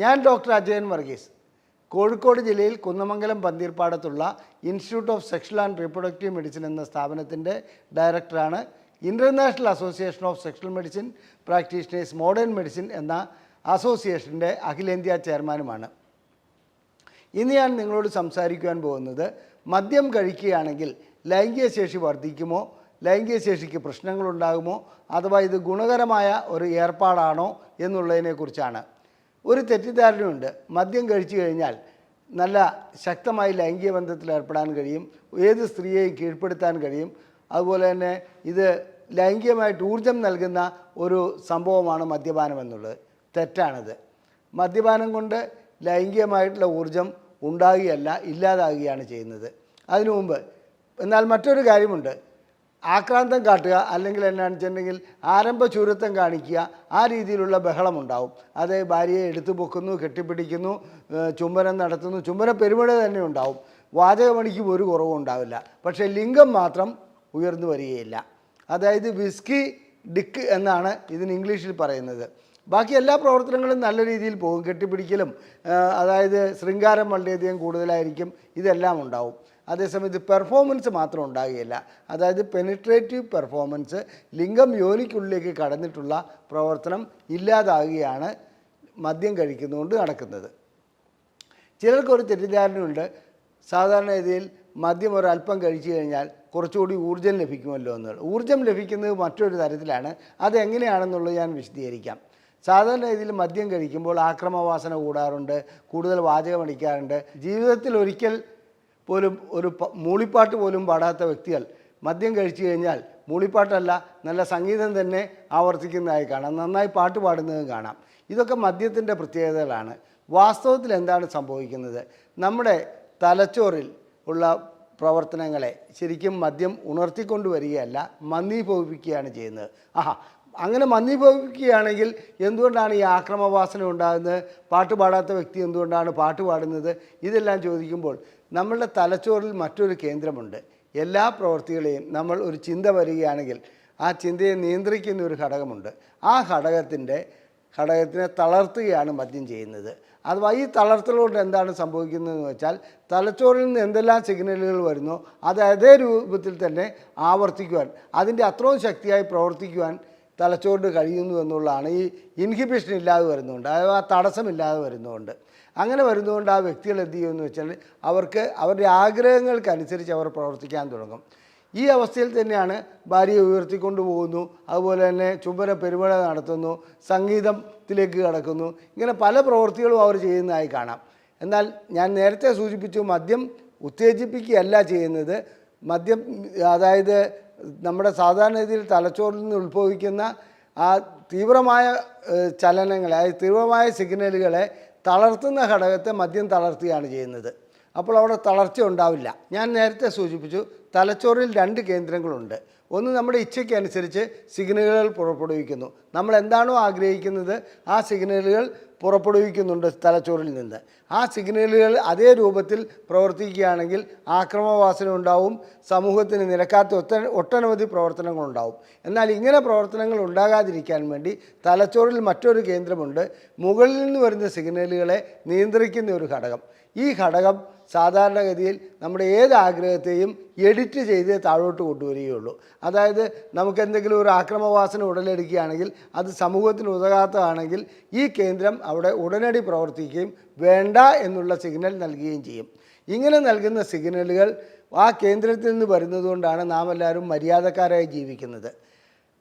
ഞാൻ ഡോക്ടർ അജയൻ വർഗീസ്. കോഴിക്കോട് ജില്ലയിൽ Kunnamangalam പന്തീർപ്പാടത്തുള്ള institute of sexual and reproductive medicine എന്ന സ്ഥാപനത്തിന്റെ ഡയറക്ടറാണ് international association of sexual medicine practitioners modern medicine എന്ന അസോസിയേഷന്റെ അഖിലേന്ത്യാ ചെയർമാനുമാണ്. ഇന്ന് ഞാൻ നിങ്ങളോട് സംസാരിക്കുവാൻ പോകുന്നത് മദ്യം കഴിക്കുകയാണെങ്കിൽ ലൈംഗിക ശേഷി വർദ്ധിക്കുമോ? ലൈംഗിക ശേഷിക്ക് പ്രശ്നങ്ങളുണ്ടാകുമോ? അഥവാ ഇത് ഗുണകരമായ ഒരു ഏർപ്പാടാണോ എന്നുള്ളതിനെക്കുറിച്ചാണ്. ഒരു തെറ്റിദ്ധാരണയുണ്ട്. മദ്യം കഴിച്ചു കഴിഞ്ഞാൽ നല്ല ശക്തമായി ലൈംഗിക ബന്ധത്തിൽ ഏർപ്പെടാൻ കഴിയും ഏത് സ്ത്രീയെയും കീഴ്പ്പെടുത്താൻ കഴിയും അതുപോലെ തന്നെ ഇത് ലൈംഗികമായിട്ട് ഊർജം നൽകുന്ന ഒരു സംഭവമാണ് മദ്യപാനം എന്നുള്ളത്. തെറ്റാണിത്. മദ്യപാനം കൊണ്ട് ലൈംഗികമായിട്ടുള്ള ഊർജം ഉണ്ടാകുകയല്ല ഇല്ലാതാകുകയാണ് ചെയ്യുന്നത്. അതിനു മുമ്പ് എന്നാൽ മറ്റൊരു കാര്യമുണ്ട്. ആക്രാന്തം കാട്ടുക അല്ലെങ്കിൽ എന്നാണെന്ന് വെച്ചിട്ടുണ്ടെങ്കിൽ ആരംഭ ചൂരത്വം കാണിക്കുക ആ രീതിയിലുള്ള ബഹളം ഉണ്ടാവും. അത് ഭാര്യയെ എടുത്തു പൊക്കുന്നു കെട്ടിപ്പിടിക്കുന്നു ചുംബനം നടത്തുന്നു. ചുംബന പെരുമഴ തന്നെ ഉണ്ടാവും. വാചകമണിക്കും ഒരു കുറവും ഉണ്ടാവില്ല. പക്ഷേ ലിംഗം മാത്രം ഉയർന്നു വരികയില്ല. അതായത് വിസ്കി ഡിക്ക് എന്നാണ് ഇതിന് ഇംഗ്ലീഷിൽ പറയുന്നത്. ബാക്കി എല്ലാ പ്രവർത്തനങ്ങളും നല്ല രീതിയിൽ പോകും. കെട്ടിപ്പിടിക്കലും അതായത് ശൃംഗാരം വളരെയധികം കൂടുതലായിരിക്കും ഇതെല്ലാം ഉണ്ടാവും. അതേസമയത്ത് പെർഫോമൻസ് മാത്രം ഉണ്ടാകുകയില്ല. അതായത് പെനിട്രേറ്റീവ് പെർഫോമൻസ് ലിംഗം യോനിക്കുള്ളിലേക്ക് കടന്നിട്ടുള്ള പ്രവർത്തനം ഇല്ലാതാകുകയാണ് മദ്യം കഴിക്കുന്നതുകൊണ്ട് നടക്കുന്നത്. ചിലർക്കൊരു തെറ്റിദ്ധാരണയുണ്ട്. സാധാരണഗതിയിൽ മദ്യം ഒരല്പം കഴിച്ചു കഴിഞ്ഞാൽ കുറച്ചുകൂടി ഊർജം ലഭിക്കുമല്ലോ എന്നുള്ളത് ഊർജം ലഭിക്കുന്നത് മറ്റൊരു തരത്തിലാണ്. അതെങ്ങനെയാണെന്നുള്ളത് ഞാൻ വിശദീകരിക്കാം. സാധാരണ രീതിയിൽ മദ്യം കഴിക്കുമ്പോൾ ആക്രമവാസന കൂടാറുണ്ട് കൂടുതൽ വാചകമടിക്കാറുണ്ട് ജീവിതത്തിൽ ഒരിക്കൽ പോലും ഒരു മൂളിപ്പാട്ട് പോലും പാടാത്ത വ്യക്തികൾ മദ്യം കഴിച്ചു കഴിഞ്ഞാൽ മൂളിപ്പാട്ടല്ല നല്ല സംഗീതം തന്നെ ആവർത്തിക്കുന്നതായി കാണാം. നന്നായി പാട്ട് പാടുന്നതും കാണാം. ഇതൊക്കെ മദ്യത്തിന്റെ പ്രത്യേകതകളാണ്. വാസ്തവത്തിൽ എന്താണ് സംഭവിക്കുന്നത്? നമ്മുടെ തലച്ചോറിൽ ഉള്ള പ്രവർത്തനങ്ങളെ ശരിക്കും മദ്യം ഉണർത്തിക്കൊണ്ടുവരികയല്ല മന്ദീഭവിപ്പിക്കുകയാണ് ചെയ്യുന്നത്. ആഹാ അങ്ങനെ മന്ദീഭവിപ്പിക്കുകയാണെങ്കിൽ എന്തുകൊണ്ടാണ് ഈ ആക്രമവാസന ഉണ്ടാകുന്നത്? പാട്ട് പാടാത്ത വ്യക്തി എന്തുകൊണ്ടാണ് പാട്ട് പാടുന്നത്? ഇതെല്ലാം ചോദിക്കുമ്പോൾ നമ്മളുടെ തലച്ചോറിൽ മറ്റൊരു കേന്ദ്രമുണ്ട്. എല്ലാ പ്രവൃത്തികളെയും നമ്മൾ ഒരു ചിന്ത വരികയാണെങ്കിൽ ആ ചിന്തയെ നിയന്ത്രിക്കുന്ന ഒരു ഘടകമുണ്ട്. ആ ഘടകത്തിന്റെ ഘടകത്തിനെ തളർത്തുകയാണ് മദ്യം ചെയ്യുന്നത്. അഥവാ ഈ തളർത്തലുകൊണ്ട് എന്താണ് സംഭവിക്കുന്നതെന്ന് വെച്ചാൽ തലച്ചോറിൽ നിന്ന് എന്തെല്ലാം സിഗ്നലുകൾ വരുന്നോ അത് അതേ രൂപത്തിൽ തന്നെ ആവർത്തിക്കുവാൻ അതിന്റെ അത്രയും ശക്തിയായി പ്രവർത്തിക്കുവാൻ തലച്ചോറിന് കഴിയുന്നു എന്നുള്ളതാണ് ഈ ഇൻഹിബിഷൻ ഇല്ലാതെ വരുന്നുണ്ട് അഥവാ തടസ്സമില്ലാതെ വരുന്നതുകൊണ്ട്. അങ്ങനെ വരുന്നതുകൊണ്ട് ആ വ്യക്തികൾ എന്ത് ചെയ്യുമെന്ന് വെച്ചാൽ അവർക്ക് അവരുടെ ആഗ്രഹങ്ങൾക്കനുസരിച്ച് അവർ പ്രവർത്തിക്കാൻ തുടങ്ങും. ഈ അവസ്ഥയിൽ തന്നെയാണ് ഭാര്യയെ ഉയർത്തിക്കൊണ്ടു പോകുന്നു അതുപോലെ തന്നെ ചുംബന പെരുമഴ നടത്തുന്നു സംഗീതത്തിലേക്ക് കടക്കുന്നു. ഇങ്ങനെ പല പ്രവൃത്തികളും അവർ ചെയ്യുന്നതായി കാണാം. എന്നാൽ ഞാൻ നേരത്തെ സൂചിപ്പിച്ചു മദ്യം ഉത്തേജിപ്പിക്കുകയല്ല ചെയ്യുന്നത്. മദ്യം അതായത് നമ്മുടെ സാധാരണ രീതിയിൽ തലച്ചോറിൽ നിന്ന് ഉത്ഭവിക്കുന്ന ആ തീവ്രമായ ചലനങ്ങളെ അതായത് തീവ്രമായ സിഗ്നലുകളെ തളർത്തുന്ന ഘടകത്തെ മദ്യം തളർത്തുകയാണ് ചെയ്യുന്നത്. അപ്പോൾ അവിടെ തളർച്ച ഉണ്ടാവില്ല. ഞാൻ നേരത്തെ സൂചിപ്പിച്ചു തലച്ചോറിൽ രണ്ട് കേന്ദ്രങ്ങളുണ്ട്. ഒന്ന് നമ്മുടെ ഇച്ഛയ്ക്കനുസരിച്ച് സിഗ്നലുകൾ പുറപ്പെടുവിക്കുന്നു. നമ്മൾ എന്താണോ ആഗ്രഹിക്കുന്നത് ആ സിഗ്നലുകൾ പുറപ്പെടുവിക്കുന്നുണ്ട് തലച്ചോറിൽ നിന്ന്. ആ സിഗ്നലുകൾ അതേ രൂപത്തിൽ പ്രവർത്തിക്കുകയാണെങ്കിൽ ആക്രമവാസന ഉണ്ടാവും സമൂഹത്തിന് നിരക്കാത്ത ഒത്ത ഒട്ടനവധി പ്രവർത്തനങ്ങളുണ്ടാവും എന്നാൽ ഇങ്ങനെ പ്രവർത്തനങ്ങൾ ഉണ്ടാകാതിരിക്കാൻ വേണ്ടി തലച്ചോറിൽ മറ്റൊരു കേന്ദ്രമുണ്ട്. മുകളിൽ നിന്ന് വരുന്ന സിഗ്നലുകളെ നിയന്ത്രിക്കുന്ന ഒരു ഘടകം. ഈ ഘടകം സാധാരണഗതിയിൽ നമ്മുടെ ഏത് ആഗ്രഹത്തെയും എഡിറ്റ് ചെയ്ത് താഴോട്ട് കൊണ്ടുവരികയുള്ളൂ. അതായത് നമുക്ക് എന്തെങ്കിലും ഒരു ആക്രമവാസന ഉടലെടുക്കുകയാണെങ്കിൽ അത് സമൂഹത്തിന് ഉതകാത്തതാണെങ്കിൽ ഈ കേന്ദ്രം അവിടെ ഉടനടി പ്രവർത്തിക്കുകയും വേണ്ട എന്നുള്ള സിഗ്നൽ നൽകുകയും ചെയ്യും. ഇങ്ങനെ നൽകുന്ന സിഗ്നലുകൾ ആ കേന്ദ്രത്തിൽ നിന്ന് വരുന്നതുകൊണ്ടാണ് നാം എല്ലാവരും മര്യാദക്കാരായി ജീവിക്കുന്നത്.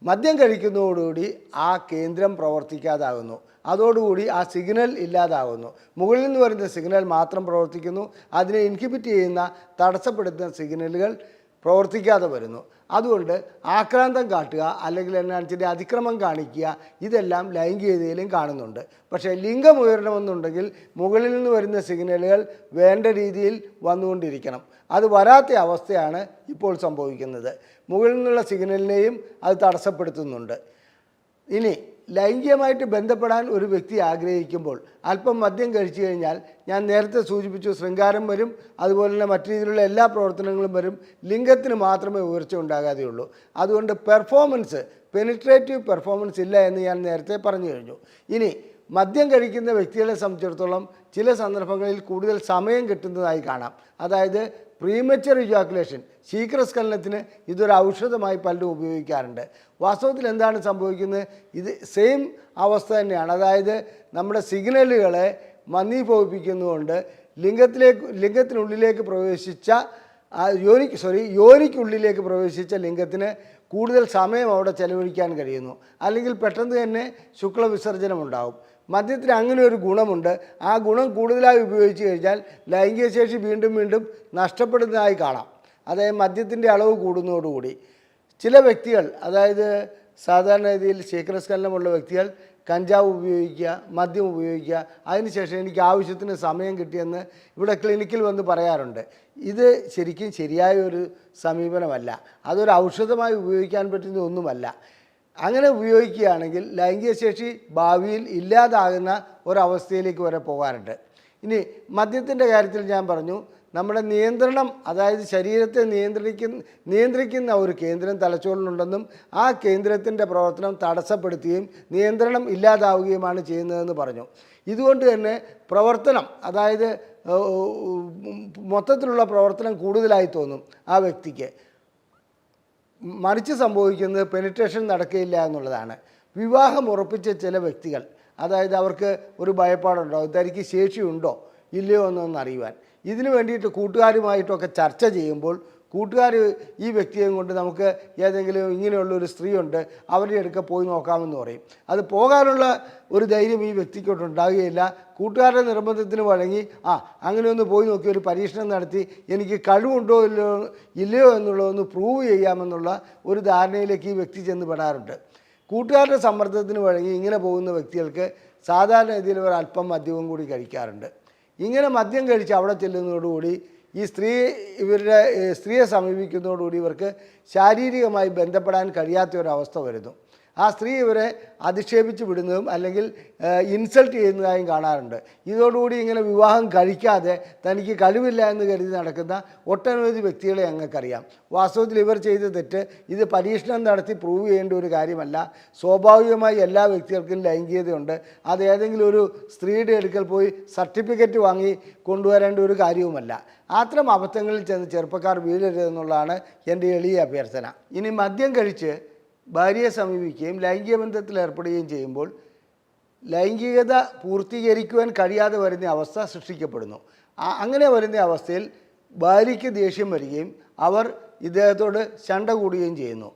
മദ്യം കഴിക്കുന്നതോടുകൂടി ആ കേന്ദ്രം പ്രവർത്തിക്കാതാകുന്നു. അതോടുകൂടി ആ സിഗ്നൽ ഇല്ലാതാകുന്നു. മുകളിൽ നിന്ന് വരുന്ന സിഗ്നൽ മാത്രം പ്രവർത്തിക്കുന്നു. അതിനെ ഇൻഹിബിറ്റ് ചെയ്യുന്ന തടസ്സപ്പെടുത്തുന്ന സിഗ്നലുകൾ പ്രവർത്തിക്കാതെ വരുന്നു. അതുകൊണ്ട് ആക്രാന്തം കാട്ടുക അല്ലെങ്കിൽ വെച്ചാൽ അതിക്രമം കാണിക്കുക ഇതെല്ലാം ലൈംഗികതയിലും കാണുന്നുണ്ട്. പക്ഷേ ലിംഗം ഉയരണമെന്നുണ്ടെങ്കിൽ മുകളിൽ നിന്ന് വരുന്ന സിഗ്നലുകൾ വേണ്ട രീതിയിൽ വന്നുകൊണ്ടിരിക്കണം. അത് വരാത്ത അവസ്ഥയാണ് ഇപ്പോൾ സംഭവിക്കുന്നത്. മുകളിൽ നിന്നുള്ള സിഗ്നലിനെയും അത് തടസ്സപ്പെടുത്തുന്നുണ്ട്. ഇനി ലൈംഗികമായിട്ട് ബന്ധപ്പെടാൻ ഒരു വ്യക്തി ആഗ്രഹിക്കുമ്പോൾ അല്പം മദ്യം കഴിച്ചു കഴിഞ്ഞാൽ ഞാൻ നേരത്തെ സൂചിപ്പിച്ചു ശൃംഗാരം വരും അതുപോലെ തന്നെ മറ്റു രീതിയിലുള്ള എല്ലാ പ്രവർത്തനങ്ങളും വരും. ലിംഗത്തിന് മാത്രമേ ഉയർച്ച ഉണ്ടാകാതെയുള്ളൂ. അതുകൊണ്ട് പെർഫോമൻസ് പെനിട്രേറ്റീവ് പെർഫോമൻസ് ഇല്ല എന്ന് ഞാൻ നേരത്തെ പറഞ്ഞു കഴിഞ്ഞു. ഇനി മദ്യം കഴിക്കുന്ന വ്യക്തികളെ സംബന്ധിച്ചിടത്തോളം ചില സന്ദർഭങ്ങളിൽ കൂടുതൽ സമയം കിട്ടുന്നതായി കാണാം. അതായത് പ്രീമച്ചർ ഇജാക്കുലേഷൻ ശീഘ്രസ്ഖലനത്തിന് ഇതൊരു ഔഷധമായി പലരും ഉപയോഗിക്കാറുണ്ട്. വാസ്തവത്തിൽ എന്താണ് സംഭവിക്കുന്നത്? ഇത് സെയിം അവസ്ഥ തന്നെയാണ്. അതായത് നമ്മുടെ സിഗ്നലുകളെ മന്ദീഭവിപ്പിക്കുന്നതുകൊണ്ട് ലിംഗത്തിലേക്ക് ലിംഗത്തിനുള്ളിലേക്ക് പ്രവേശിച്ച യോനി യോനിക്ക് സോറി യോനിക്കുള്ളിലേക്ക് പ്രവേശിച്ച ലിംഗത്തിന് കൂടുതൽ സമയം അവിടെ ചെലവഴിക്കാൻ കഴിയുന്നു. അല്ലെങ്കിൽ പെട്ടെന്ന് തന്നെ ശുക്ല ഉണ്ടാകും ഉണ്ടാവും. മദ്യത്തിന് അങ്ങനെ ഒരു ഗുണമുണ്ട്. ആ ഗുണം കൂടുതലായി ഉപയോഗിച്ച് കഴിഞ്ഞാൽ ലൈംഗിക ശേഷി വീണ്ടും വീണ്ടും നഷ്ടപ്പെടുന്നതായി കാണാം. അതായത് മദ്യത്തിന്റെ അളവ് കൂടുന്നതോടുകൂടി. ചില വ്യക്തികൾ അതായത് സാധാരണ രീതിയിൽ ശീഘ്രസ്ഖലനമുള്ള വ്യക്തികൾ കഞ്ചാവ് ഉപയോഗിക്കുക മദ്യം ഉപയോഗിക്കുക അതിനുശേഷം എനിക്ക് ആവശ്യത്തിന് സമയം കിട്ടിയെന്ന് ഇവിടെ ക്ലിനിക്കിൽ വന്ന് പറയാറുണ്ട്. ഇത് ശരിക്കും ശരിയായ ഒരു സമീപനമല്ല. അതൊരു ഔഷധമായി ഉപയോഗിക്കാൻ പറ്റുന്ന ഒന്നുമല്ല. അങ്ങനെ ഉപയോഗിക്കുകയാണെങ്കിൽ ലൈംഗിക ശേഷി ഭാവിയിൽ ഇല്ലാതാകുന്ന ഒരവസ്ഥയിലേക്ക് വരെ പോകാറുണ്ട്. ഇനി മദ്യത്തിന്റെ കാര്യത്തിൽ ഞാൻ പറഞ്ഞു നമ്മുടെ നിയന്ത്രണം അതായത് ശരീരത്തെ നിയന്ത്രിക്കുന്ന നിയന്ത്രിക്കുന്ന ഒരു കേന്ദ്രം തലച്ചോറിലുണ്ടെന്നും ആ കേന്ദ്രത്തിന്റെ പ്രവർത്തനം തടസ്സപ്പെടുത്തുകയും നിയന്ത്രണം ഇല്ലാതാവുകയുമാണ് ചെയ്യുന്നതെന്ന് പറഞ്ഞു. ഇതുകൊണ്ട് തന്നെ പ്രവർത്തനം അതായത് മൊത്തത്തിലുള്ള പ്രവർത്തനം കൂടുതലായി തോന്നും ആ വ്യക്തിക്ക്. മറിച്ച് സംഭവിക്കുന്നത് പെനിട്രേഷൻ നടക്കുകയില്ല എന്നുള്ളതാണ്. വിവാഹം ഉറപ്പിച്ച ചില വ്യക്തികൾ അതായത് അവർക്ക് ഒരു ഭയപ്പാടുണ്ടോ തനിക്ക് ശേഷിയുണ്ടോ ഇല്ലയോ എന്നൊന്ന് അറിയുവാൻ. ഇതിനു വേണ്ടിയിട്ട് കൂട്ടുകാരുമായിട്ടൊക്കെ ചർച്ച ചെയ്യുമ്പോൾ കൂട്ടുകാർ ഈ വ്യക്തിയെയും കൊണ്ട് നമുക്ക് ഏതെങ്കിലും ഇങ്ങനെയുള്ള ഒരു സ്ത്രീയുണ്ട് അവരുടെ അടുക്ക പോയി നോക്കാമെന്ന് പറയും. അത് പോകാനുള്ള ഒരു ധൈര്യം ഈ വ്യക്തിക്കോട്ട് ഉണ്ടാകുകയില്ല. കൂട്ടുകാരുടെ നിർബന്ധത്തിന് വഴങ്ങി ആ അങ്ങനെ ഒന്ന് പോയി നോക്കി ഒരു പരീക്ഷണം നടത്തി എനിക്ക് കഴിവുണ്ടോ ഇല്ലയോ ഇല്ലയോ എന്നുള്ളതൊന്ന് പ്രൂവ് ചെയ്യാമെന്നുള്ള ഒരു ധാരണയിലേക്ക് ഈ വ്യക്തി ചെന്ന് പെടാറുണ്ട് കൂട്ടുകാരുടെ സമ്മർദ്ദത്തിന് വഴങ്ങി ഇങ്ങനെ പോകുന്ന വ്യക്തികൾക്ക് സാധാരണ രീതിയിൽ ഒരു അല്പം മദ്യവും കൂടി കഴിക്കാറുണ്ട്. ഇങ്ങനെ മദ്യം കഴിച്ച് അവിടെ ചെല്ലുന്നതോടുകൂടി ഈ സ്ത്രീ ഇവരുടെ സ്ത്രീയെ സമീപിക്കുന്നതോടുകൂടി ഇവർക്ക് ശാരീരികമായി ബന്ധപ്പെടാൻ കഴിയാത്ത ഒരവസ്ഥ വരുന്നു. ആ സ്ത്രീ ഇവരെ അധിക്ഷേപിച്ച് വിടുന്നതും അല്ലെങ്കിൽ ഇൻസൾട്ട് ചെയ്യുന്നതായും കാണാറുണ്ട്. ഇതോടുകൂടി ഇങ്ങനെ വിവാഹം കഴിക്കാതെ തനിക്ക് കഴിവില്ല എന്ന് കരുതി നടക്കുന്ന ഒട്ടനവധി വ്യക്തികളെ ഞങ്ങൾക്കറിയാം. വാസ്തവത്തിൽ ഇവർ ചെയ്ത തെറ്റ് ഇത് പരീക്ഷണം നടത്തി പ്രൂവ് ചെയ്യേണ്ട ഒരു കാര്യമല്ല. സ്വാഭാവികമായി എല്ലാ വ്യക്തികൾക്കും ലൈംഗികതയുണ്ട്. അത് ഏതെങ്കിലും ഒരു സ്ത്രീയുടെ അടുക്കൽ പോയി സർട്ടിഫിക്കറ്റ് വാങ്ങി കൊണ്ടുവരേണ്ട ഒരു കാര്യവുമല്ല. അത്തരം അബദ്ധങ്ങളിൽ ചെന്ന് ചെറുപ്പക്കാർ വീഴരുതെന്നുള്ളതാണ് എന്റെ എളിയ അഭ്യർത്ഥന. ഇനി മദ്യം കഴിച്ച് ഭാര്യയെ സമീപിക്കുകയും ലൈംഗിക ബന്ധത്തിൽ ഏർപ്പെടുകയും ചെയ്യുമ്പോൾ ലൈംഗികത പൂർത്തീകരിക്കുവാൻ കഴിയാതെ വരുന്ന അവസ്ഥ സൃഷ്ടിക്കപ്പെടുന്നു. അങ്ങനെ വരുന്ന അവസ്ഥയിൽ ഭാര്യയ്ക്ക് ദേഷ്യം വരികയും അവർ ഇദ്ദേഹത്തോട് ചണ്ട കൂടുകയും ചെയ്യുന്നു.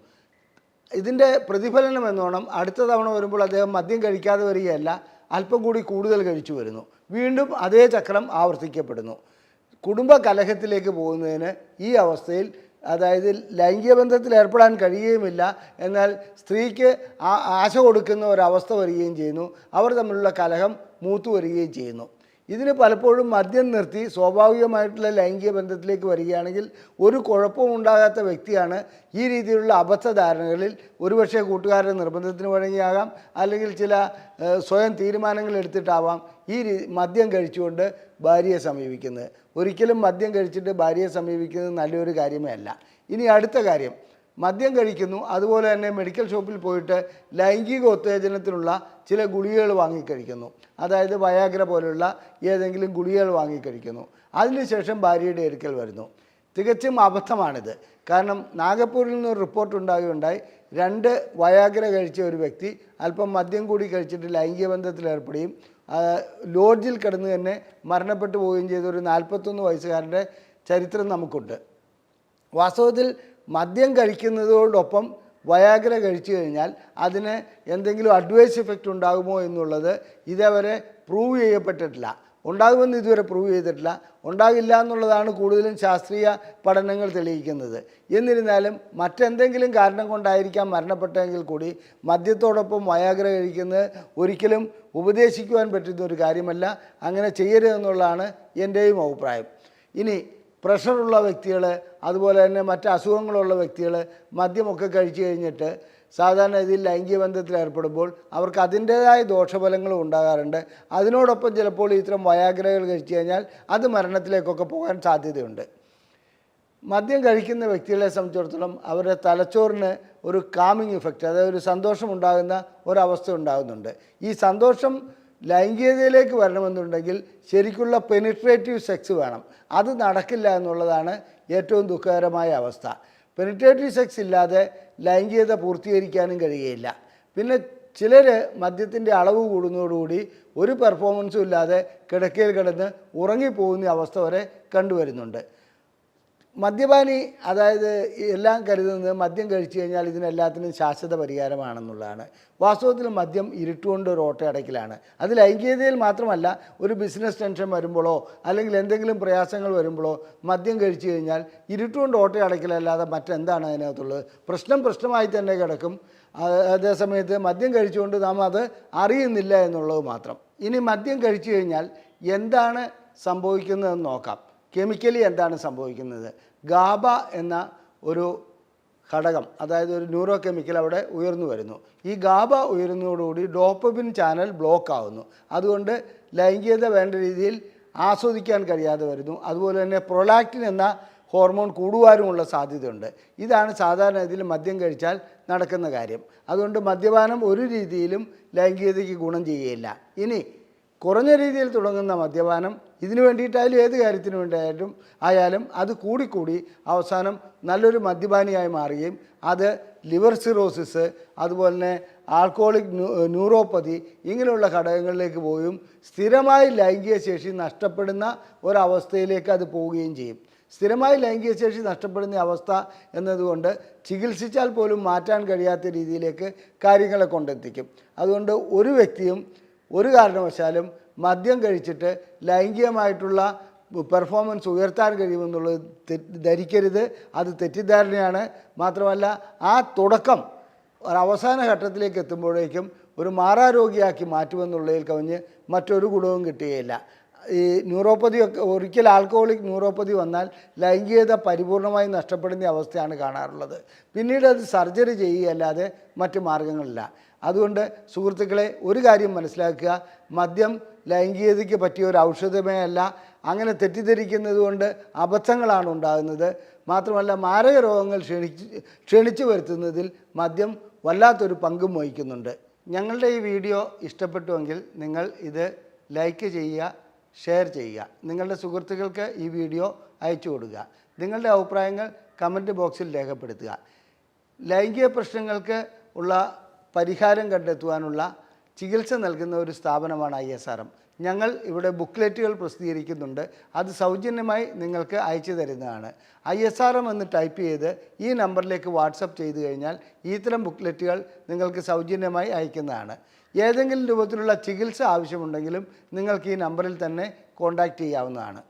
ഇതിന്റെ പ്രതിഫലനം എന്നോണം അടുത്ത തവണ വരുമ്പോൾ അദ്ദേഹം മദ്യം കഴിക്കാതെ വരികയല്ല അല്പം കൂടി കൂടുതൽ കഴിച്ചു വരുന്നു. വീണ്ടും അതേ ചക്രം ആവർത്തിക്കപ്പെടുന്നു. കുടുംബ കലഹത്തിലേക്ക് പോകുന്നതിന് ഈ അവസ്ഥയിൽ അതായത് ലൈംഗിക ബന്ധത്തിൽ ഏർപ്പെടാൻ കഴിയുകയുമില്ല. എന്നാൽ സ്ത്രീക്ക് ആശ കൊടുക്കുന്ന ഒരവസ്ഥ വരികയും ചെയ്യുന്നു. അവർ തമ്മിലുള്ള കലഹം മൂത്തു വരികയും ചെയ്യുന്നു. ഇതിന് പലപ്പോഴും മദ്യം നിർത്തി സ്വാഭാവികമായിട്ടുള്ള ലൈംഗിക ബന്ധത്തിലേക്ക് വരികയാണെങ്കിൽ ഒരു കുഴപ്പവും ഉണ്ടാകാത്ത വ്യക്തിയാണ് ഈ രീതിയിലുള്ള അബദ്ധധാരണകളിൽ ഒരുപക്ഷെ കൂട്ടുകാരുടെ നിർബന്ധത്തിന് വഴങ്ങിയാകാം അല്ലെങ്കിൽ ചില സ്വയം തീരുമാനങ്ങൾ എടുത്തിട്ടാവാം ഈ മദ്യം കഴിച്ചുകൊണ്ട് ഭാര്യയെ സമീപിക്കുന്നത്. ഒരിക്കലും മദ്യം കഴിച്ചിട്ട് ഭാര്യയെ സമീപിക്കുന്നത് നല്ലൊരു കാര്യമേ അല്ല. ഇനി അടുത്ത കാര്യം. മദ്യം കഴിക്കുന്നു. അതുപോലെ തന്നെ മെഡിക്കൽ ഷോപ്പിൽ പോയിട്ട് ലൈംഗിക ഉത്തേജനത്തിനുള്ള ചില ഗുളികകൾ വാങ്ങിക്കഴിക്കുന്നു അതായത് വയാഗ്ര പോലുള്ള ഏതെങ്കിലും ഗുളികകൾ വാങ്ങിക്കഴിക്കുന്നു അതിനുശേഷം ഭാര്യയുടെ അടുക്കൽ വരുന്നു. തികച്ചും അബദ്ധമാണിത്. കാരണം നാഗപ്പൂരിൽ നിന്ന് ഒരു റിപ്പോർട്ട് ഉണ്ടാകുകയുണ്ടായി രണ്ട് വയാഗ്ര കഴിച്ച ഒരു വ്യക്തി അല്പം മദ്യം കൂടി കഴിച്ചിട്ട് ലൈംഗിക ബന്ധത്തിൽ ഏർപ്പെടുകയും ലോഡ്ജിൽ കിടന്ന് തന്നെ മരണപ്പെട്ടു പോവുകയും ചെയ്ത ഒരു നാൽപ്പത്തൊന്ന് വയസ്സുകാരന്റെ ചരിത്രം നമുക്കുണ്ട്. വാസ്തവത്തിൽ മദ്യം കഴിക്കുന്നതോടൊപ്പം വയാഗ്ര കഴിച്ചു കഴിഞ്ഞാൽ അതിന് എന്തെങ്കിലും അഡ്വൈസ് ഇഫക്റ്റ് ഉണ്ടാകുമോ എന്നുള്ളത് ഇതേവരെ പ്രൂവ് ചെയ്യപ്പെട്ടിട്ടില്ല. ഉണ്ടാകുമെന്ന് ഇതുവരെ പ്രൂവ് ചെയ്തിട്ടില്ല. ഉണ്ടാകില്ല എന്നുള്ളതാണ് കൂടുതലും ശാസ്ത്രീയ പഠനങ്ങൾ തെളിയിക്കുന്നത്. എന്നിരുന്നാലും മറ്റെന്തെങ്കിലും കാരണം കൊണ്ടായിരിക്കാം മരണപ്പെട്ടതെങ്കിൽ കൂടി മദ്യത്തോടൊപ്പം വയാഗ്ര കഴിക്കുന്നത് ഒരിക്കലും ഉപദേശിക്കുവാൻ പറ്റുന്ന ഒരു കാര്യമല്ല. അങ്ങനെ ചെയ്യരുതെന്നുള്ളതാണ് എന്റെയും അഭിപ്രായം. ഇനി പ്രഷറുള്ള വ്യക്തികൾ അതുപോലെ തന്നെ മറ്റ് അസുഖങ്ങളുള്ള വ്യക്തികൾ മദ്യമൊക്കെ കഴിച്ചു കഴിഞ്ഞിട്ട് സാധാരണ ഇതിൽ ലൈംഗിക ബന്ധത്തിൽ ഏർപ്പെടുമ്പോൾ അവർക്ക് അതിന്റേതായ ദോഷഫലങ്ങളും ഉണ്ടാകാറുണ്ട്. അതിനോടൊപ്പം ചിലപ്പോൾ ഇത്തരം വയാഗ്രകൾ കഴിച്ചു കഴിഞ്ഞാൽ അത് മരണത്തിലേക്കൊക്കെ പോകാൻ സാധ്യതയുണ്ട്. മദ്യം കഴിക്കുന്ന വ്യക്തികളെ സംബന്ധിച്ചിടത്തോളം അവരുടെ തലച്ചോറിന് ഒരു കാമിങ് ഇഫക്റ്റ് അതായത് ഒരു സന്തോഷം ഉണ്ടാകുന്ന ഒരവസ്ഥ ഉണ്ടാകുന്നുണ്ട്. ഈ സന്തോഷം ലൈംഗികതയിലേക്ക് വരണമെന്നുണ്ടെങ്കിൽ ശരിക്കുള്ള പെനിട്രേറ്റീവ് സെക്സ് വേണം. അത് നടക്കില്ല എന്നുള്ളതാണ് ഏറ്റവും ദുഃഖകരമായ അവസ്ഥ. പെനിട്രേറ്റീവ് സെക്സ് ഇല്ലാതെ ലൈംഗികത പൂർത്തീകരിക്കാനും കഴിയുകയില്ല. പിന്നെ ചിലർ മദ്യത്തിന്റെ അളവ് കൂടുന്നതോടുകൂടി ഒരു പെർഫോമൻസും ഇല്ലാതെ കിടക്കയിൽ കിടന്ന് ഉറങ്ങിപ്പോകുന്ന അവസ്ഥ വരെ കണ്ടുവരുന്നുണ്ട്. മദ്യപാനി അതായത് എല്ലാം കരുതുന്നത് മദ്യം കഴിച്ചു കഴിഞ്ഞാൽ ഇതിനെല്ലാത്തിനും ശാശ്വത പരിഹാരമാണെന്നുള്ളതാണ്. വാസ്തവത്തിൽ മദ്യം ഇരുട്ടുകൊണ്ട് ഒരു ഓട്ടയടക്കിലാണ് അത് ലൈംഗികതയിൽ മാത്രമല്ല ഒരു ബിസിനസ് ടെൻഷൻ വരുമ്പോഴോ അല്ലെങ്കിൽ എന്തെങ്കിലും പ്രയാസങ്ങൾ വരുമ്പോഴോ മദ്യം കഴിച്ചു കഴിഞ്ഞാൽ ഇരുട്ടുകൊണ്ട് ഓട്ടയടക്കിലല്ലാതെ മറ്റെന്താണ് അതിനകത്തുള്ളത്? പ്രശ്നം പ്രശ്നമായി തന്നെ കിടക്കും. അതേസമയത്ത് മദ്യം കഴിച്ചുകൊണ്ട് നാം അത് അറിയുന്നില്ല എന്നുള്ളത് മാത്രം. ഇനി മദ്യം കഴിച്ചു കഴിഞ്ഞാൽ എന്താണ് സംഭവിക്കുന്നതെന്ന് നോക്കാം. കെമിക്കലി എന്താണ് സംഭവിക്കുന്നത്? ഗാബ എന്ന ഒരു ഘടകം അതായത് ഒരു ന്യൂറോ കെമിക്കൽ അവിടെ ഉയർന്നു വരുന്നു. ഈ ഗാബ ഉയരുന്നതോടുകൂടി ഡോപ്പബിൻ ചാനൽ ബ്ലോക്ക് ആവുന്നു. അതുകൊണ്ട് ലൈംഗികത വേണ്ട രീതിയിൽ ആസ്വദിക്കാൻ കഴിയാതെ വരുന്നു. അതുപോലെ തന്നെ പ്രൊലാക്റ്റിൻ എന്ന ഹോർമോൺ കൂടുവാനുമുള്ള സാധ്യതയുണ്ട്. ഇതാണ് സാധാരണ ഇതിൽ മദ്യം കഴിച്ചാൽ നടക്കുന്ന കാര്യം. അതുകൊണ്ട് മദ്യപാനം ഒരു രീതിയിലും ലൈംഗികതയ്ക്ക് ഗുണം ചെയ്യുകയില്ല. ഇനി കുറഞ്ഞ രീതിയിൽ തുടങ്ങുന്ന മദ്യപാനം ഇതിനു വേണ്ടിയിട്ടായാലും ഏത് കാര്യത്തിന് വേണ്ടിയായാലും ആയാലും അത് കൂടിക്കൂടി അവസാനം നല്ലൊരു മദ്യപാനിയായി മാറുകയും അത് ലിവർ സിറോസിസ് അതുപോലെ തന്നെ ആൽക്കോളിക് ന്യൂറോപ്പതി ഇങ്ങനെയുള്ള ഘടകങ്ങളിലേക്ക് പോയും സ്ഥിരമായി ലൈംഗിക ശേഷി നഷ്ടപ്പെടുന്ന ഒരവസ്ഥയിലേക്ക് അത് പോവുകയും ചെയ്യും. സ്ഥിരമായി ലൈംഗിക ശേഷി നഷ്ടപ്പെടുന്ന അവസ്ഥ എന്നതുകൊണ്ട് ചികിത്സിച്ചാൽ പോലും മാറ്റാൻ കഴിയാത്ത രീതിയിലേക്ക് കാര്യങ്ങളെ കൊണ്ടെത്തിക്കും. അതുകൊണ്ട് ഒരു വ്യക്തിയും ഒരു കാരണവശാലും മദ്യം കഴിച്ചിട്ട് ലൈംഗികമായിട്ടുള്ള പെർഫോമൻസ് ഉയർത്താൻ കഴിയുമെന്നുള്ളത് ധരിക്കരുത്. അത് തെറ്റിദ്ധാരണയാണ്. മാത്രമല്ല ആ തുടക്കം ഒരു അവസാന ഘട്ടത്തിലേക്ക് എത്തുമ്പോഴേക്കും ഒരു മാറാരോഗിയാക്കി മാറ്റുമെന്നുള്ളതിൽ കവിഞ്ഞ് മറ്റൊരു ഗുണവും കിട്ടുകയില്ല. ഈ ന്യൂറോപ്പതി ഒക്കെ ഒരിക്കൽ ആൽക്കഹോളിക് ന്യൂറോപ്പതി വന്നാൽ ലൈംഗികത പരിപൂർണമായി നഷ്ടപ്പെടുന്ന അവസ്ഥയാണ് കാണാറുള്ളത്. പിന്നീട് അത് സർജറി ചെയ്യുകയല്ലാതെ മറ്റ് മാർഗങ്ങളില്ല. അതുകൊണ്ട് സുഹൃത്തുക്കളെ ഒരു കാര്യം മനസ്സിലാക്കുക. മദ്യം ലൈംഗികതയ്ക്ക് പറ്റിയ ഒരു ഔഷധമേ അല്ല. അങ്ങനെ തെറ്റിദ്ധരിക്കുന്നത് കൊണ്ട് അബദ്ധങ്ങളാണ് ഉണ്ടാകുന്നത്. മാത്രമല്ല മാരക രോഗങ്ങൾ ക്ഷണിച്ച് ക്ഷണിച്ചു വരുത്തുന്നതിൽ മദ്യം വല്ലാത്തൊരു പങ്കും വഹിക്കുന്നുണ്ട്. ഞങ്ങളുടെ ഈ വീഡിയോ ഇഷ്ടപ്പെട്ടുവെങ്കിൽ നിങ്ങൾ ഇത് ലൈക്ക് ചെയ്യുക ഷെയർ ചെയ്യുക. നിങ്ങളുടെ സുഹൃത്തുക്കൾക്ക് ഈ വീഡിയോ അയച്ചു കൊടുക്കുക. നിങ്ങളുടെ അഭിപ്രായങ്ങൾ കമന്റ് ബോക്സിൽ രേഖപ്പെടുത്തുക. ലൈംഗിക പ്രശ്നങ്ങൾക്ക് ഉള്ള പരിഹാരം കണ്ടെത്തുവാനുള്ള ചികിത്സ നൽകുന്ന ഒരു സ്ഥാപനമാണ് ഐ എസ് ആർ എം. ഞങ്ങൾ ഇവിടെ ബുക്ക്ലെറ്റുകൾ പ്രസിദ്ധീകരിക്കുന്നുണ്ട്. അത് സൗജന്യമായി നിങ്ങൾക്ക് അയച്ചു തരുന്നതാണ്. ഐ എസ് ആർ എം എന്ന് ടൈപ്പ് ചെയ്ത് ഈ നമ്പറിലേക്ക് വാട്സപ്പ് ചെയ്തു കഴിഞ്ഞാൽ ഇത്തരം ബുക്ക്ലെറ്റുകൾ നിങ്ങൾക്ക് സൗജന്യമായി അയക്കുന്നതാണ്. ഏതെങ്കിലും രൂപത്തിലുള്ള ചികിത്സ ആവശ്യമുണ്ടെങ്കിലും നിങ്ങൾക്ക് ഈ നമ്പറിൽ തന്നെ കോൺടാക്റ്റ് ചെയ്യാവുന്നതാണ്.